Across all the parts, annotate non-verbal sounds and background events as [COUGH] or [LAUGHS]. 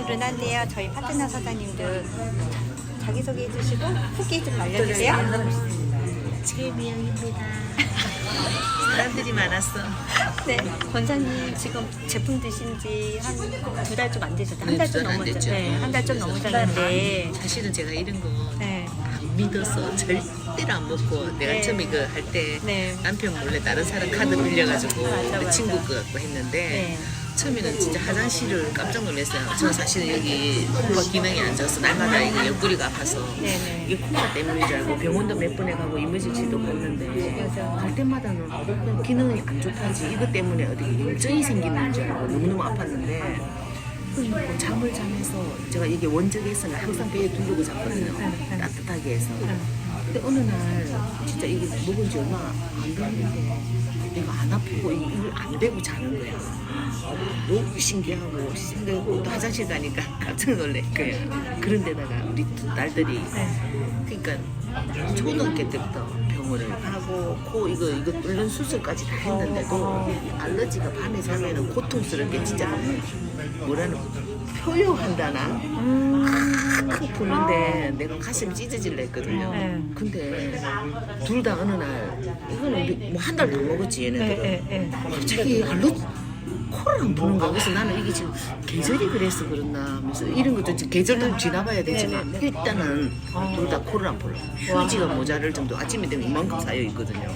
안녕하세요. 루나인데요. 저희 파트너 사장님들 자기소개 해주시고 후기 좀 알려주세요. 최미영입니다. [LAUGHS] 사람들이 많았어. 네. 권사님 지금 제품 드신 지 한 두 달 좀 안 되셨다. 한 네, 달좀 두달안 넘었죠. 됐죠. 네, 한 달 좀 넘으셨는데. 사실은 제가 이런 거안 네. 믿었어. 절대로 안 먹고 내가 네. 처음에 그할때 네. 남편 몰래 다른 사람 카드 빌려가지고 맞아, 그 맞아. 친구 거 갖고 했는데 네. 처음에는 진짜 화장실을 깜짝 놀랐어요. 저 사실은 여기 코가 기능이 안 좋아서 날마다 이게 옆구리가 아파서 네네. 이게 코가 때문인 줄 알고 병원도 몇 번에 가고 이물질치도 갔는데. 갈 때마다는 그냥 기능이 안 좋다지 이것 때문에 어디 염증이 생기는 줄 알고 너무너무 아팠는데 그 잠을 자면서 제가 이게 원적에서는 항상 배에 두르고 잤거든요. 네. 따뜻하게 해서. 근데 어느 날 진짜 이게 먹은 지 얼마 안 됐는데 내가 안 아프고 이- 이걸 안 대고 자는 거야. 너무 신기하고 생각하고 또 화장실 가니까 [LAUGHS] 깜짝 놀랄 거야. 그런데다가 우리 두 딸들이 그러니까 초등학교 때부터 병원을 가고 코 이거 이거 뚫는 수술까지 다 했는데도 알러지가 밤에 자면은 고통스럽게 진짜 뭐라는 표현한다나 음. 크 부는데 내가 가슴 찢어질라 했거든요. 네. 근데 둘 다 어느 날 이거는 뭐 한 달 더 먹었지 얘네들은 네, 네, 네. 갑자기 알러지 코를 안 부는 거야. 그래서 나는 이게 지금 계절이 그래서 그랬나 하면서 이런 것도 이제 계절도 지나봐야 되지만 네, 네, 네. 일단은 둘 다 코를 안 불러. 와. 휴지가 모자랄 정도 아침에 되면 이만큼 쌓여 있거든요.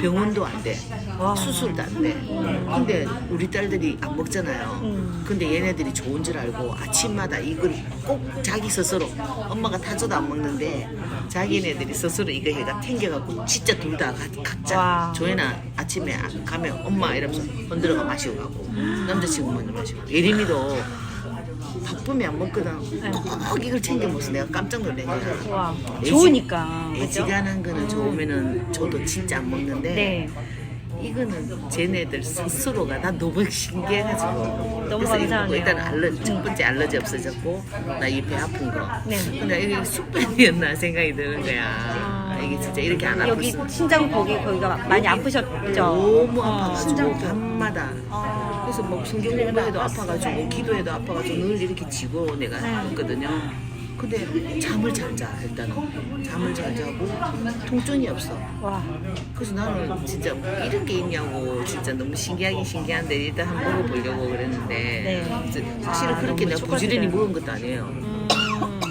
병원도 안 돼. 와. 수술도 안 돼. 근데 우리 딸들이 안 먹잖아요. 음. 근데 얘네들이 좋은 줄 알고 아침마다 이걸 꼭 자기 스스로 엄마가 타줘도 안 먹는데 자기네들이 스스로 이거 해가 챙겨갖고 진짜 둘 다 각자 와. 조연아 아침에 아- 가면 엄마 이러면서 흔들어가 마시고 가고 남자친구 먼저 마시고 예림이도 바쁘면 안 먹거든 꼭 이걸 챙겨 먹어서 내가 깜짝 거야 와. 애지- 좋으니까. 애지간한 거는 좋으면은 저도 진짜 안 먹는데 네. 이거는 쟤네들 스스로가 나 너무 신기해가지고 너무 감사하네요. 일단 알러지 첫 번째 알러지 없어졌고 나 이 배 아픈 거 네. 근데 이게 숙변이었나 생각이 드는 거야 아, 이게 진짜 이렇게 안 여기 수 신장 거기 거기가 많이 아프셨죠? 너무 어, 아파가지고 신장 밤마다 어. 그래서 뭐 신경 공부해도 아파가지고 기도해도 아파가지고 늘 이렇게 지고 내가 네. 했거든요. 근데 잠을 잘 자 일단은 잠을 잘 자고 통증이 없어. 와. 그래서 나는 진짜 이런 게 있냐고 진짜 너무 신기하긴 신기한데 일단 한번 먹어보려고 그랬는데 네. 사실은 아, 그렇게 내가 부지런히. 먹은 것도 아니에요. 음.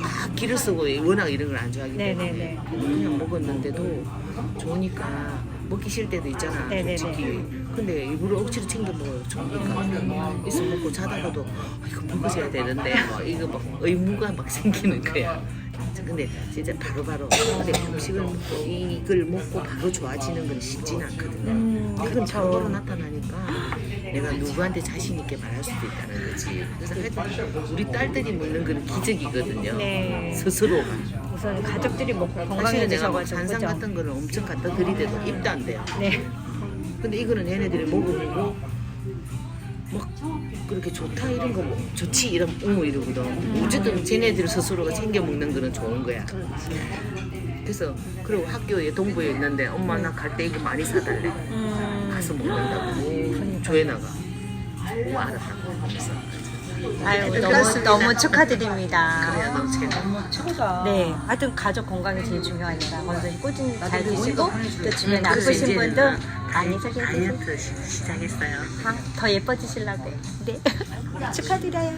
막 기를 쓰고 워낙 이런 걸 안 좋아하기 때문에 네네네. 그냥 먹었는데도 좋으니까 먹기 싫을 때도 있잖아. 네네네. 솔직히. 근데 일부러 억지로 챙겨 먹어요. 좋으니까 있어 먹고 자다가도 아, 이거 먹어줘야 되는데 막 이거 막 의무가 막 생기는 거야. 근데 진짜 바로바로 근데 음식을 먹고 이걸 먹고 바로 좋아지는 건 쉽지는 않거든요. 음, 그쵸. 바로바로 나타나니까 내가 누구한테 자신 있게 말할 수도 있다는 거지. 그래서 하여튼 우리 딸들이 먹는 건 기적이거든요. 네. 스스로가 우선 가족들이 먹고 사실은 내가 막 산산 그죠? 같은 거는 엄청 갖다 드리대도 입도 안 돼요. 네. 근데 이거는 얘네들이 먹어보고 막 그렇게 좋다 이런 거 뭐, 좋지 이런 응 이러거든. 어쨌든 쟤네들 스스로가 챙겨 먹는 거는 좋은 거야. 그래서 그리고 학교에 동부에 있는데 엄마 나 갈 때 이거 많이 사달래. 음. 가서 먹는다고. 오, 조회나가. 오 알았다고 하면서. 아유 너무 그렇습니다. 너무 축하드립니다. 너무 최고. 최고다. 네, 하여튼 가족 건강이 제일 중요하니까 건강히 꾸준히 잘 드시고 또 주변에 아프신 분들 나 많이 소개해 주세요. 다이어트 시- 시작했어요. 더 예뻐지시려고. 네. [LAUGHS] 축하드려요.